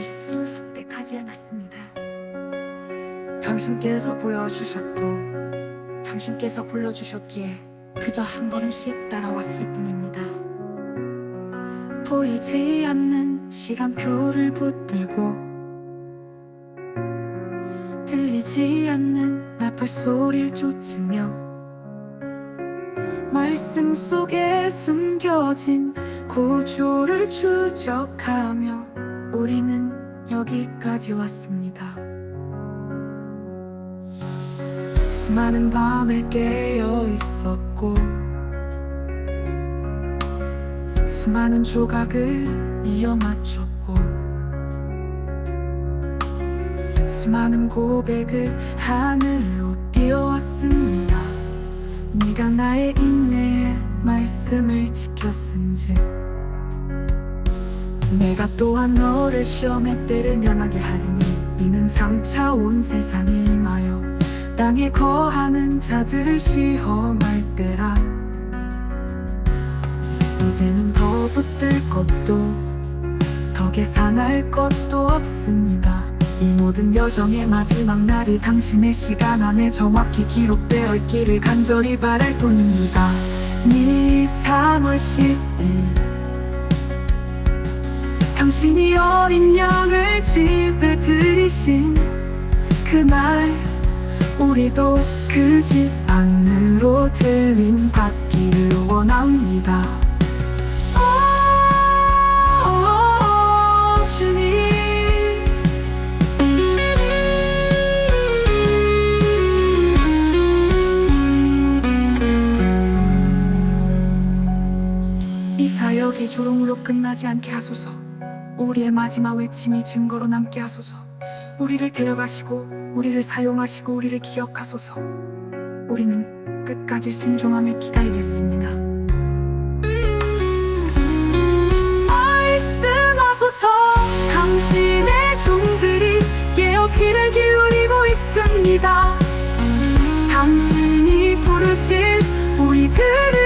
스스로 선택하지 않았습니다. 당신께서 보여주셨고, 당신께서 불러주셨기에 그저 한 걸음씩 따라왔을 뿐입니다. 보이지 않는 시간표를 붙들고 들리지 않는 나팔 소리를 쫓으며 말씀 속에 숨겨진 구조를 추적하며 우리는 여기까지 왔습니다. 수많은 밤을 깨어 있었고 수많은 조각을 이어 맞췄고 수많은 고백을 하늘로 띄워왔습니다. 네가 나의 인내의 말씀을 지켰은지 내가 또한 너를 시험의 때를 면하게 하리니 이는 장차 온 세상에 임하여 땅에 거하는 자들을 시험할 때라. 이제는 더 붙들 것도 더 계산할 것도 없습니다. 이 모든 여정의 마지막 날이 당신의 시간 안에 정확히 기록되어 있기를 간절히 바랄 뿐입니다 네 3월 10일 당신이 어린 양을 집에 들이신 그 날 우리도 그 집 안으로 들림 받기를 이 사역이 조롱으로 끝나지 않게 하소서. 우리의 마지막 외침이 증거로 남게 하소서. 우리를 데려가시고 우리를 사용하시고 우리를 기억하소서. 우리는 끝까지 순종하며 기다리겠습니다. 말씀하소서. 당신의 종들이 깨어 귀를 기울이고 있습니다. 당신이 부르실 우리들을